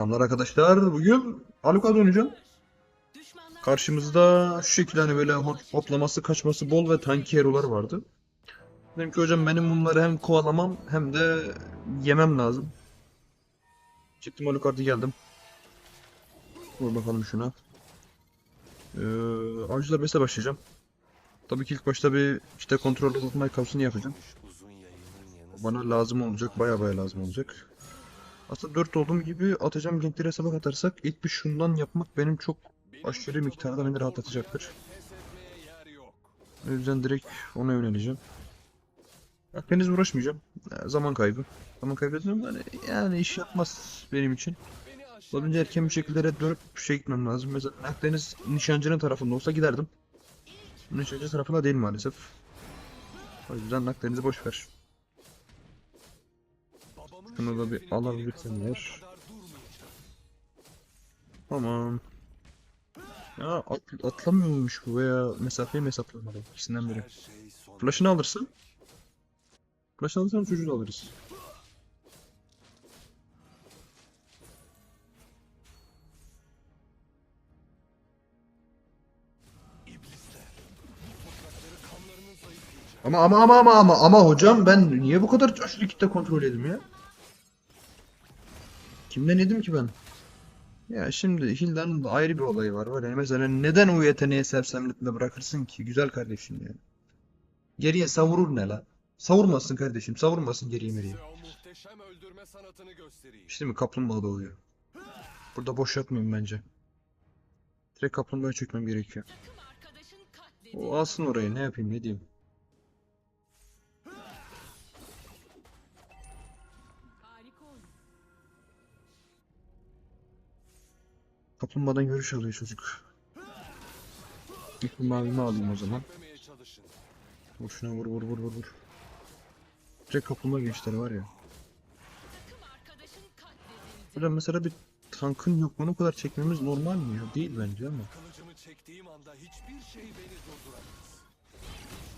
Selamlar arkadaşlar. Bugün Alucard oynayacağım. Karşımızda şu şekilde hani böyle hop- hoplaması, kaçması bol ve tanki hero'lar vardı. Dedim ki hocam benim bunları hem kovalamam hem de yemem lazım. Çıktım Alucard'a geldim. Vur bakalım şuna. Ee, Avcılar Beste başlayacağım. Tabii ki ilk başta bir işte kontrol tutma kapsını yapacağım. Bana lazım olacak, baya baya lazım olacak. Aslında 4 olduğum gibi atacağım gankleri hesaba katarsak ilk bir şundan yapmak benim çok aşırı miktarda beni rahatlatacaktır. O yüzden direkt ona yöneleceğim. Bak henüz uğraşmayacağım. Ya, zaman kaybı. Zaman kaybediyorum yani, yani iş yapmaz benim için. Olabildiğince erken bir şekilde red dönüp şey gitmem lazım. Mesela Akdeniz nişancının tarafında olsa giderdim. Nişancı tarafında değil maalesef. O yüzden Akdeniz'i boş ver. Şunu da bir alabilirsinler. Tamam. Ya at, atlamıyormuş bu veya mesafeyi mi hesaplamalı? İkisinden biri. Flash'ını alırsın. Flash'ını alırsan çocuğu da alırız. Ama ama ama ama ama hocam ben niye bu kadar aşırı kitle kontrol edim ya? Kimden yedim ki ben? Ya şimdi Hilda'nın da ayrı bir olayı var var ya mesela neden o yeteneği sersemletme bırakırsın ki güzel kardeşim ya. Geriye savurur ne la? Savurmasın kardeşim savurmasın geriye meriye. İşte mi kaplumbağa doğuyor. Burada boş yatmayayım bence. Direkt kaplumbağaya çökmem gerekiyor. O alsın orayı ne yapayım ne diyeyim. Kaplumbağadan görüş alıyor çocuk. İlk bir mavimi alayım o zaman. Vur şuna vur vur vur vur vur. Direkt kaplumbağa gençleri var ya. Burada mesela bir tankın yokluğunu bu kadar çekmemiz normal mi ya? Değil bence ama. Kılıcımı çektiğim anda hiçbir şey.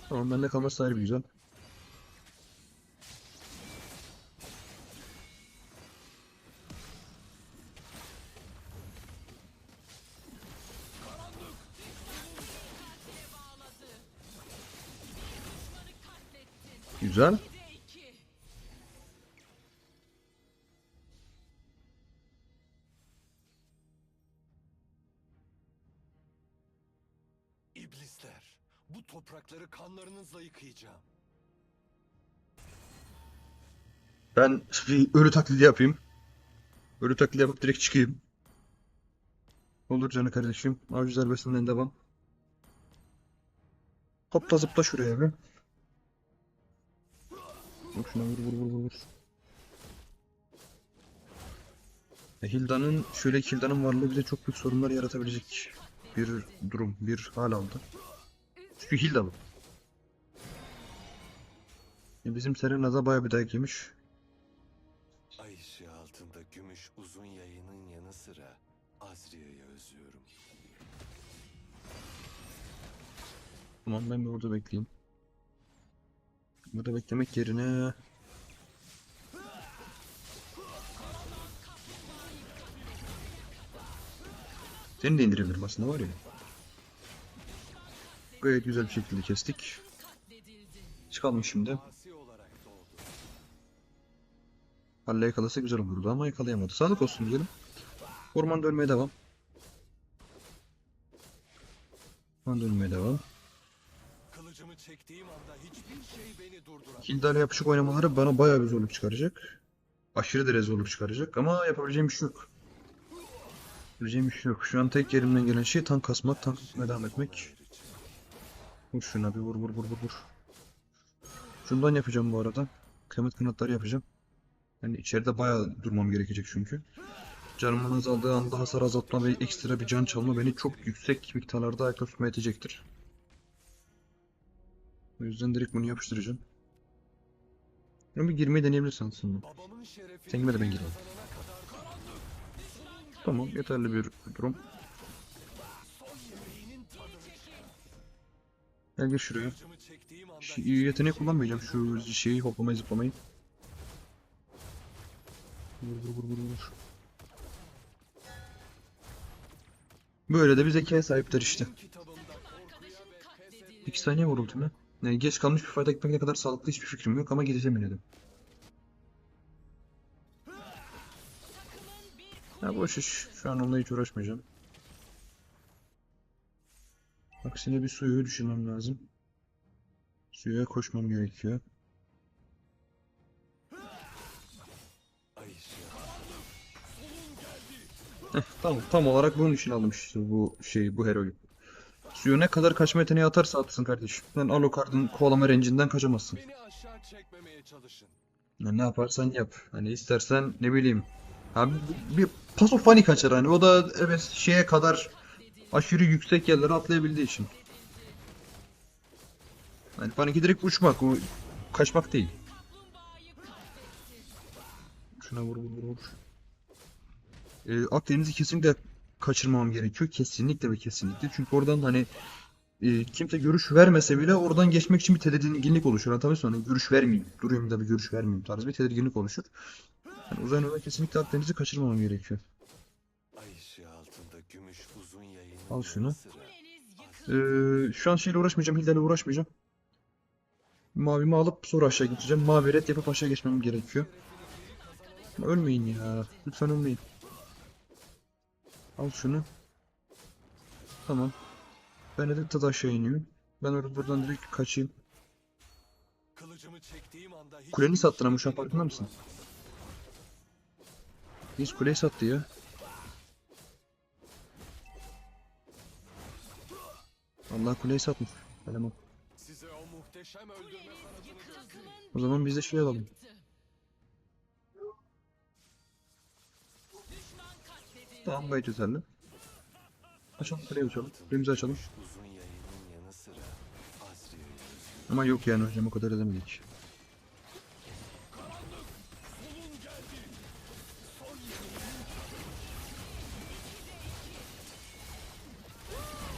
Tamam bende kalması ayrı bir güzel. Güzel. İblisler, bu toprakları kanlarınızla yıkayacağım. Ben bir ölü taklidi yapayım. Ölü taklidi yapıp direkt çıkayım. Olur canı kardeşim. Avcı zarbesinden devam. Hopla zıpla şuraya bir. Vur şuna vur vur vur vur. E, Hilda'nın şöyle Hilda'nın varlığı bize çok büyük sorunlar yaratabilecek bir durum, bir hal aldı. Çünkü Hilda bu. E, bizim Serena'da bayağı bir dayak yemiş. Ay ışığı altında gümüş uzun yayının yanı sıra Azria'yı özlüyorum. Tamam ben burada bekleyeyim. Burada beklemek yerine Seni de indirebilirim aslında var ya. Gayet güzel bir şekilde kestik. Çıkalım şimdi. Halle yakalasa güzel olurdu ama yakalayamadı. Sağlık olsun diyelim. Orman dönmeye devam. Orman dönmeye devam. Kılıcımı çektiğim anda hiçbir şey beni durduramaz. Hilda ile yapışık oynamaları bana bayağı bir zorluk çıkaracak. Aşırı derece zorluk çıkaracak ama yapabileceğim bir şey yok. Yapabileceğim bir şey yok. Şu an tek yerimden gelen şey tank kasmak, tank tutmaya devam etmek. Vur şuna bir vur vur vur vur vur. Şundan yapacağım bu arada. Kıyamet kanatları yapacağım. Yani içeride bayağı durmam gerekecek çünkü. Canımın azaldığı anda hasar azaltma ve ekstra bir can çalma beni çok yüksek miktarlarda ayakta tutmaya yetecektir. O yüzden direkt bunu yapıştıracağım. Ama bir girmeyi deneyebilirsin aslında. Sen girme de ben gireyim. Tamam yeterli bir durum. Gel gir şuraya. Şu yeteneği kullanmayacağım şu şeyi hoplamayı zıplamayı. Vur vur vur vur vur. Böyle de bir zekaya sahipler işte. 2 saniye vuruldu mu? Yani geç kalmış bir fayda gitmek ne kadar sağlıklı hiçbir fikrim yok ama gideceğim yine de. Ya boş iş. Şu an onunla hiç uğraşmayacağım. Aksine bir suyu düşünmem lazım. Suya koşmam gerekiyor. Heh, tam, tam olarak bunun için aldım işte bu şeyi, bu heroyu. Suya ne kadar kaçma yeteneği atarsa atsın kardeşim. Sen Alucard'ın kovalama rencinden kaçamazsın. Beni aşağı çekmemeye çalışın. Ya ne yaparsan yap. Hani istersen ne bileyim. Abi bir paso funny kaçar hani. O da evet şeye kadar aşırı yüksek yerlere atlayabildiği için. Hani panik'i direkt uçmak, o kaçmak değil. Şuna vur vur vur vur. Ee, Akdeniz'i kesinlikle kaçırmamam gerekiyor. Kesinlikle ve kesinlikle. Çünkü oradan hani e, kimse görüş vermese bile oradan geçmek için bir tedirginlik oluşur. Anlatabiliyor muyum? Hani görüş vermeyeyim. Durayım da bir görüş vermeyeyim tarzı bir tedirginlik oluşur. Yani uzay yolda kesinlikle Akdeniz'i kaçırmamam gerekiyor. Al şunu. Ee, şu an şeyle uğraşmayacağım. Hilder'le uğraşmayacağım. Mavimi alıp sonra aşağı gideceğim. Mavi red yapıp aşağı geçmem gerekiyor. Ölmeyin ya. Lütfen ölmeyin. Al şunu. Tamam. Benedict da aşağı iniyor. Ben orada buradan direkt kaçayım. Kılıcımı çektiğim anda hiç Kuleni sattın ama şu an farkında mısın? Biz kuleyi sattı ya. Allah kuleyi satmış. Eleman. size o muhteşem öldürme sanatını göstereyim. O zaman biz de şey alalım. Tamam gayet yeterli. Açalım kuleyi açalım. Kulemizi açalım. Ama yok yani hocam o kadar edemedik.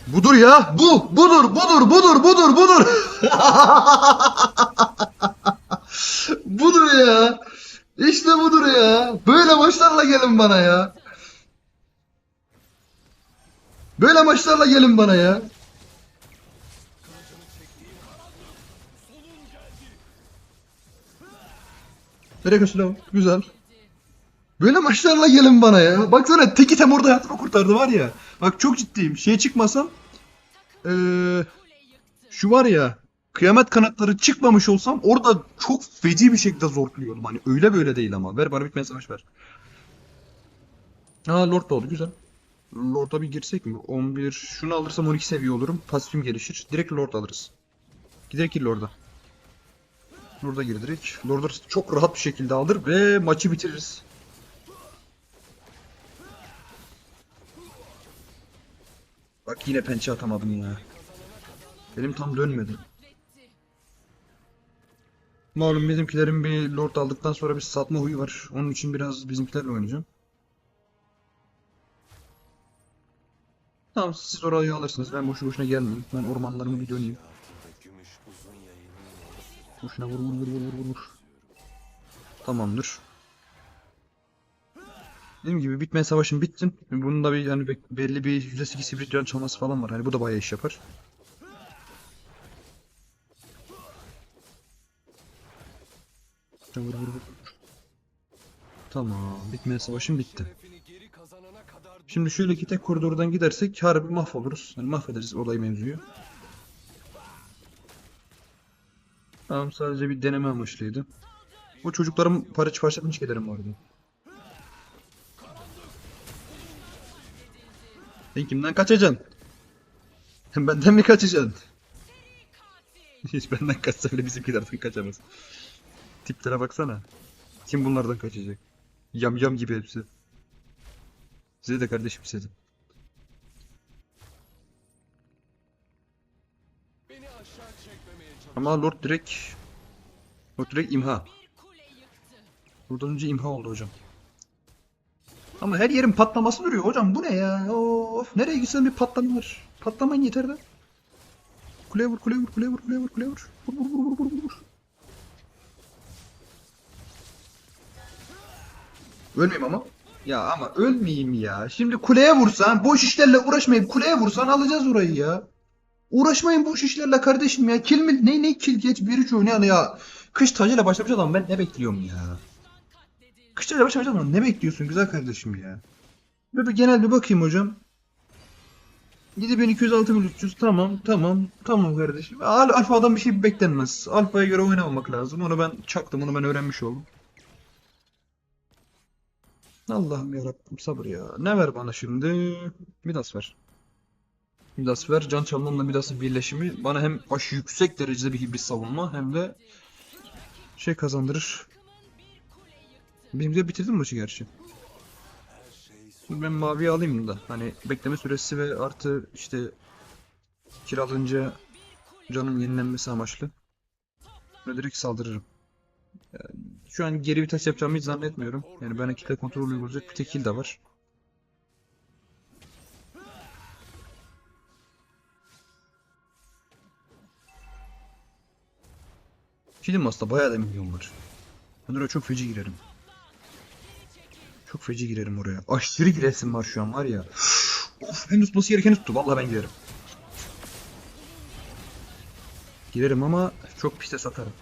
Budur ya. Bu. Budur. Budur. Budur. Budur. Budur. budur ya. İşte budur ya. Böyle maçlarla gelin bana ya. Böyle maçlarla gelin bana ya. Nereye kaçtı Güzel. Böyle maçlarla gelin bana ya. Baksana tek item orada hayatımı kurtardı var ya. Bak çok ciddiyim. Şeye çıkmasam. Eee şu var ya. Kıyamet kanatları çıkmamış olsam orada çok feci bir şekilde zorluyordum. Hani öyle böyle değil ama. Ver bana bitmeyen savaş ver. Aa Lord da oldu güzel. Lord'a bir girsek mi? 11. Şunu alırsam 12 seviye olurum. Pasifim gelişir. Direkt Lord alırız. Giderek ki Lord'a. Lord'a girdik. Lord'u çok rahat bir şekilde alır ve maçı bitiririz. Bak yine pençe atamadım ya. Benim tam dönmedi. Malum bizimkilerin bir Lord aldıktan sonra bir satma huyu var. Onun için biraz bizimkilerle oynayacağım. Tamam siz orayı alırsınız. Ben boşu boşuna gelmeyeyim. Ben ormanlarımı bir döneyim. Boşuna vur vur vur vur vur. Tamamdır. Dediğim gibi bitmeyen savaşın bittin. Bunun da bir yani be- belli bir %8 sivri can çalması falan var. Hani bu da bayağı iş yapar. Vur vur vur. Tamam. Bitmeyen savaşın bitti. Şimdi şöyle iki tek koridordan gidersek harbi mahvoluruz. Yani mahvederiz olayı mevzuyu. Tamam sadece bir deneme amaçlıydı. Bu çocuklarım parça parça pinçik ederim bu arada. Sen kimden kaçacaksın? Benden mi kaçacaksın? Hiç benden kaçsa bile bizimkilerden kaçamaz. Tiplere baksana. Kim bunlardan kaçacak? Yam yam gibi hepsi. Size de kardeşim size. Ama Lord direkt Lord direkt imha. Buradan önce imha oldu hocam. Ama her yerin patlaması duruyor hocam. Bu ne ya? Of. Nereye gitsen bir patlama var. Patlamayın yeter de. Kuleye vur, kuleye vur, kuleye vur, kuleye vur, kuleye vur. Vur, vur, vur, vur, vur, vur. Ölmeyeyim ama. Ya ama ölmeyeyim ya. Şimdi kuleye vursan, boş işlerle uğraşmayıp kuleye vursan alacağız orayı ya. Uğraşmayın boş işlerle kardeşim ya. Kill mi? Ne ne kill geç 1-3 oynayan ya. Kış tacıyla başlamış adam ben ne bekliyorum ya. Kış tacıyla başlamış adam ne bekliyorsun güzel kardeşim ya. Böyle bir genel bir bakayım hocam. 7200 6300 tamam tamam tamam kardeşim. Al, alfadan bir şey beklenmez. Alfaya göre oynamamak lazım. Onu ben çaktım onu ben öğrenmiş oldum. Allah'ım yarabbim sabır ya. Ne ver bana şimdi? Midas ver. Midas ver. Can çalmanla Midas'ın birleşimi bana hem aşı yüksek derecede bir hibrit savunma hem de şey kazandırır. Benim de bitirdim maçı gerçi. Şimdi ben maviyi alayım da hani bekleme süresi ve artı işte kiralanınca canın yenilenmesi amaçlı. Böyle direkt saldırırım. Şu an geri vites yapacağımı hiç zannetmiyorum. Yani bana kitle kontrolü uygulayacak bir tek kill de var. Kilim aslında bayağı da milyon var. Ben oraya çok feci girerim. Çok feci girerim oraya. Aşırı giresim var şu an var ya. of en tutması gerekeni tuttu. Vallahi ben girerim. Girerim ama çok piste satarım.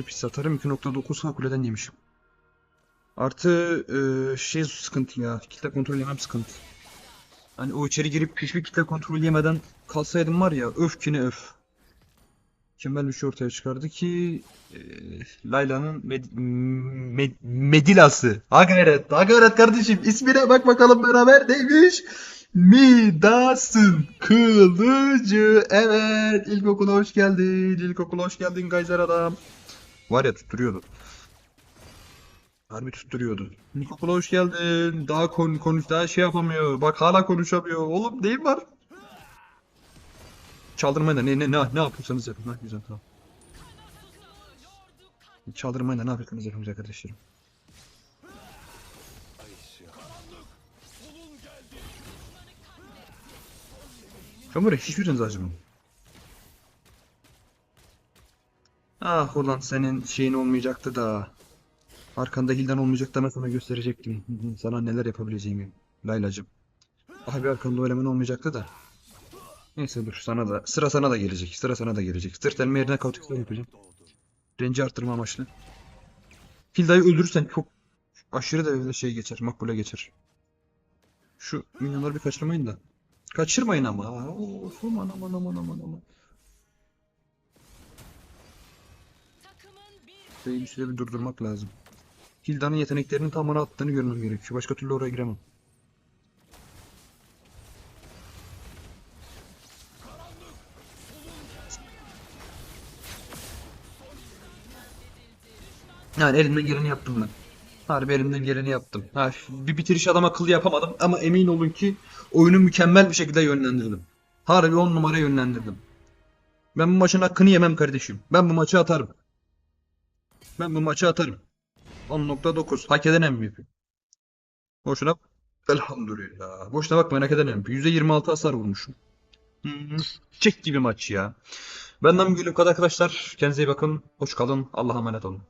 Pis satarım. 2.9 kuleden yemişim. Artı e, şey sıkıntı ya. Kitle kontrol yemem sıkıntı. Hani o içeri girip hiçbir kitle kontrol yemeden kalsaydım var ya öf ki ne öf. Mükemmel bir şey ortaya çıkardı ki e, Layla'nın med, med, Medilası. Ha gayret kardeşim. İsmine bak bakalım beraber neymiş? Midas'ın kılıcı. Evet, ilkokula hoş geldin. İlkokula hoş geldin Gayzer adam. Var ya tutturuyordu. Harbi tutturuyordu. İlkokula hoş geldin. Daha kon konuş, daha şey yapamıyor. Bak hala konuşamıyor. Oğlum neyin var? Çaldırmayın da ne ne ne ne yapıyorsanız yapın. Ha güzel tamam. Çaldırmayın da ne yapıyorsanız yapın güzel kardeşlerim. Ben buraya hiçbiriniz acımam. Ah ulan senin şeyin olmayacaktı da. Arkanda hilden olmayacak da ben sana gösterecektim. Sana neler yapabileceğimi. Laylacım. Abi arkanda o eleman olmayacaktı da. Neyse dur sana da. Sıra sana da gelecek. Sıra sana da gelecek. Sırt elme yerine kautikler yapacağım. Range arttırma amaçlı. Hilda'yı öldürürsen çok aşırı derecede şey geçer. Makbule geçer. Şu minyonları bir kaçırmayın da. Kaçırmayın ama. Of aman aman aman aman aman. Şeyi bir süre bir durdurmak lazım. Hilda'nın yeteneklerinin tamamını attığını görmem gerekiyor. Başka türlü oraya giremem. Yani elimden geleni yaptım ben. Harbi elimden geleni yaptım. Ha, bir bitiriş adam akıllı yapamadım ama emin olun ki oyunu mükemmel bir şekilde yönlendirdim. Harbi 10 numara yönlendirdim. Ben bu maçın hakkını yemem kardeşim. Ben bu maçı atarım. Ben bu maçı atarım. 10.9 hak eden MVP. Boşuna elhamdülillah. Boşuna bakmayın hak eden MVP. %26 hasar vurmuşum. Çek gibi maç ya. Benden bugün bu kadar arkadaşlar. Kendinize iyi bakın. Hoş kalın. Allah'a emanet olun.